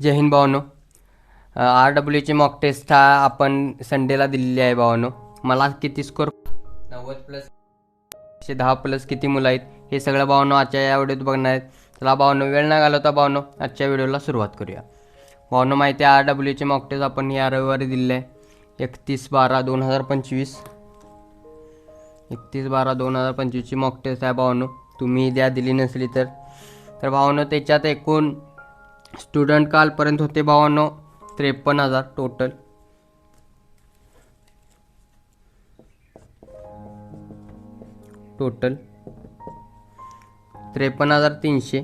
जय हिंद भावनो. आर डब्ल्यूची mock test हा आपण संडेला दिलेली आहे भावानो. मला किती स्कोर नव्वद प्लस एकशे दहा प्लस किती मुलं आहेत हे सगळं भावनो आजच्या या व्हिडिओत बघणार आहेत. चला भावानो वेळ ना घालवता भावनो आजच्या व्हिडिओला सुरुवात करूया. भावनो माहिती आहे आर डब्ल्यूचे मॉक टेस्ट आपण या रविवारी दिले आहे. एकतीस बारा दोन हजार पंचवीस. एकतीस बारा दोन हजार पंचवीसची मॉक टेस्ट आहे भावानो. तुम्ही द्या दिली नसली तर. तर भावानो त्याच्यात एकूण स्टुडंट कालपर्यंत होते बावन्न त्रेपन्न हजार टोटल. टोटल. त्रेपन्न हजार तीनशे.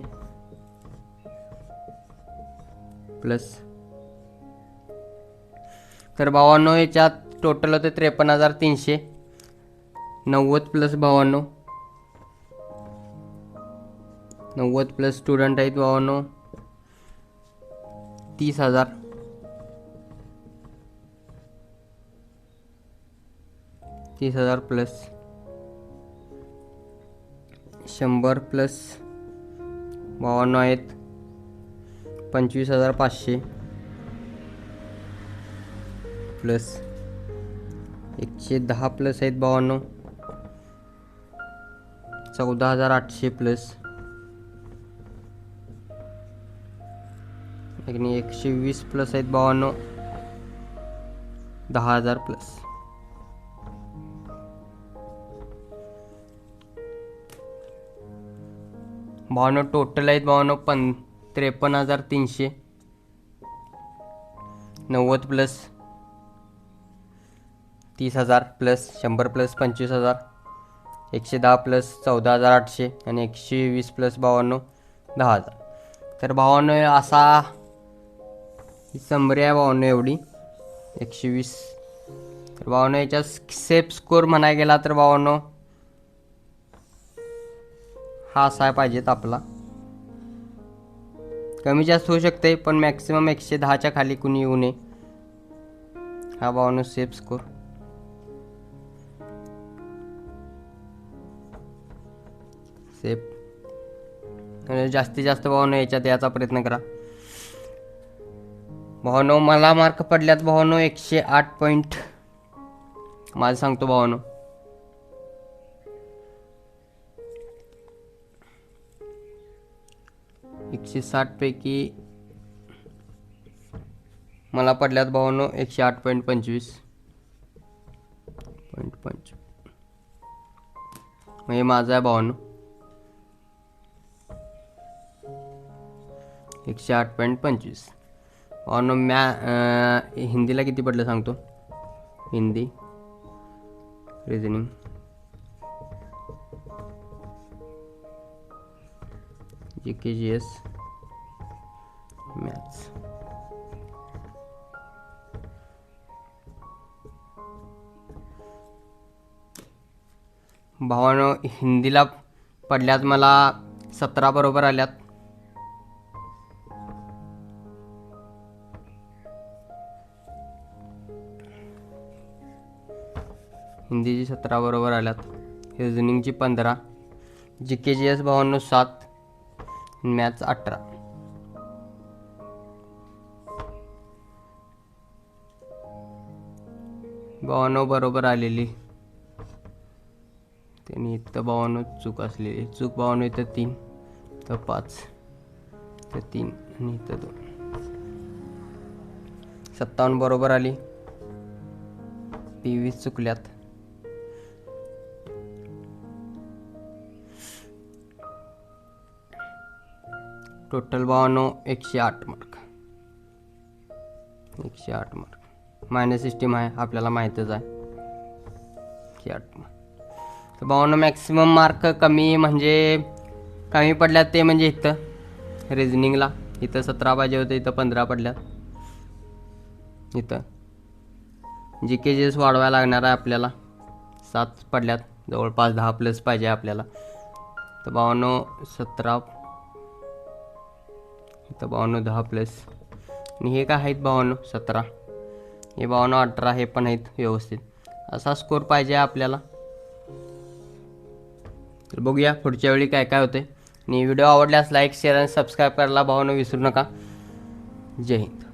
प्लस. तर बावन्न याच्यात टोटल होते त्रेपन्न हजार तीनशे. नव्वद प्लस बावन्न. नव्वद प्लस स्टुडंट आहेत बावन्न. तीस हजार. तीस हजार प्लस शंभर प्लस बावन्न आहेत. पंचवीस हजार पाचशे. प्लस एकशे दहा प्लस आहेत बावन्न. चौदा हजार आठशे प्लस एकशे वीस प्लस आहेत बावन्न. दहा हजार प्लस बावन्न टोटल आहेत बावन्न पं त्रेपन्न हजार तीनशे. नव्वद प्लस तीस हजार प्लस शंभर प्लस पंचवीस हजार. एकशे दहा प्लस चौदा हजार आठशे आणि एकशे वीस प्लस बावन्न दहा हजार. तर भावानं असा ही समरी आहे भावानं एवढी. एकशे वीस तर भावानं याच्या सेफ स्कोर म्हणाय गेला तर भावानं हा असाय पाहिजेत आपला. कमी जास्त होऊ शकते पण मॅक्सिमम एकशे दहाच्या खाली कुणी येऊ नये. हा भावानं सेफ स्कोर सेफ आणि जास्तीत जास्त भावानं याच्यात याचा प्रयत्न करा. भावानो मला मार्क पडल्यात भावानो एकशे आठ पॉईंट माझं सांगतो भावानो. एकशे साठ पैकी मला पडल्यात भावानो एकशे आठ पॉईंट पंचवीस. पॉईंट पंचवीस. म्हणजे माझं आहे भावानो. एकशे आठ पॉईंट पंचवीस. ऑन मॅ हिंदीला किती पडलं सांगतो? Hindi. Reasoning G K G S maths भावानो हिंदीला पडल्यात मला सतरा बरोबर आल्यात. हिंदीची सतरा बरोबर आल्यात. रिझनिंगची पंधरा जी के जी एस बावन्न सात मॅथ्स अठरा. बावन्न बरोबर आलेली. त्यांनी इथं बावन्न चूक असलेली. चूक बावन्न इथं तीन तर पाच तर तीन आणि इथं दोन. सत्तावन्न बरोबर आली. तेवीस चुकल्यात. टोटल भावानो एकशे आठ मार्क एकशे आठ मार्क मायनस सिस्टीम आहे आपल्याला माहीतच आहे. एकशे आठ मार्क तर भावानो मॅक्सिमम मार्क कमी म्हणजे कमी पडल्यात ते म्हणजे इथं. रिझनिंगला इथं सतरा पाहिजे होते इथं पंधरा पडल्यात. इथं. जी के जी एस वाढवायला लागणार आहे आपल्याला सात पडल्यात. जवळपास दहा प्लस पाहिजे आपल्याला. तर बावन्न सतरा तर बावन्न दहा प्लस आणि हे काय आहेत बावन्न सतरा? हे बावन्न अठरा हे पण आहेत व्यवस्थित. असा स्कोर पाहिजे आपल्याला. तर बघूया पुढच्या वेळी काय काय होते आणि व्हिडिओ आवडल्यास लाईक शेअर आणि सबस्क्राईब करायला भावानं विसरू नका. जय हिंद.